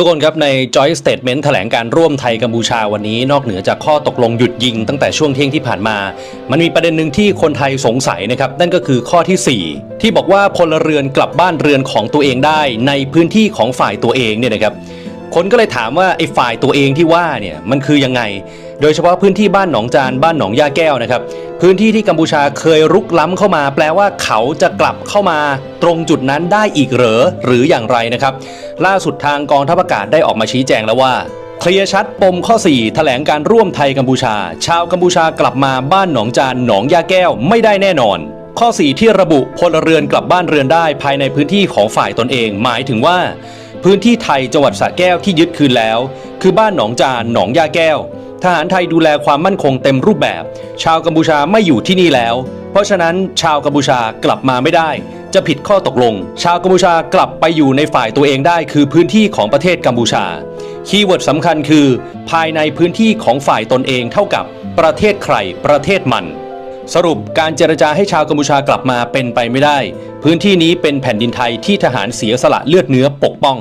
ทุกคนครับใน Joint Statement แถลงการร่วมไทยกัมพูชาวันนี้ นอกเหนือจากข้อตกลงหยุดยิงตั้งแต่ช่วงเที่ยงที่ผ่านมา มันมีประเด็นหนึ่งที่คนไทยสงสัยนะครับ นั่นก็คือข้อทีสี่4 ที่บอกว่าพลเรือนกลับบ้านเรือนของตัวเองได้ในพื้นที่ของฝ่ายตัวเองเนี่ยนะครับ คนก็เลยถามว่าไอ้ฝ่ายตัวเองที่ว่าเนี่ยมันคือยังไง โดยเฉพาะพื้นที่บ้านหนองจานบ้านหนองยาแก้วนะครับ พื้นที่ที่กัมพูชาเคยรุกล้ำเข้ามา แปลว่าเขาจะกลับเข้ามาตรงจุดนั้นได้อีกเหรอหรืออย่างไรนะครับ ล่าสุดทางกองทัพอากาศได้ออกมาชี้แจงแล้วว่าเคลียร์ชัดปมข้อ 4 แถลงการร่วมไทยกัมพูชา ชาวกัมพูชากลับมาบ้านหนองจานหนองยาแก้วไม่ได้แน่นอน ข้อ 4 ที่ระบุพลเรือนกลับบ้านเรือนได้ภายในพื้นที่ของฝ่ายตนเอง หมายถึงว่า พื้นที่ไทยจังหวัดสระแก้วที่ยึดคืนแล้ว คือบ้านหนองจานหนองยาแก้ว ทหารไทยดูแลความมั่นคงเต็มรูปแบบ ชาวกัมพูชาไม่อยู่ที่นี่แล้ว เพราะฉะนั้นชาวกัมพูชากลับมาไม่ได้ จะผิดข้อตกลง ชาวกัมพูชากลับไปอยู่ในฝ่ายตัวเองได้ คือพื้นที่ของประเทศกัมพูชา คีย์เวิร์ดสำคัญคือ ภายในพื้นที่ของฝ่ายตนเองเท่ากับประเทศใครประเทศมันสรุปการเจรจาให้ชาวกัมพูชากลับมาเป็นไปไม่ได้ พื้นที่นี้เป็นแผ่นดินไทยที่ทหารเสียสละเลือดเนื้อปกป้อง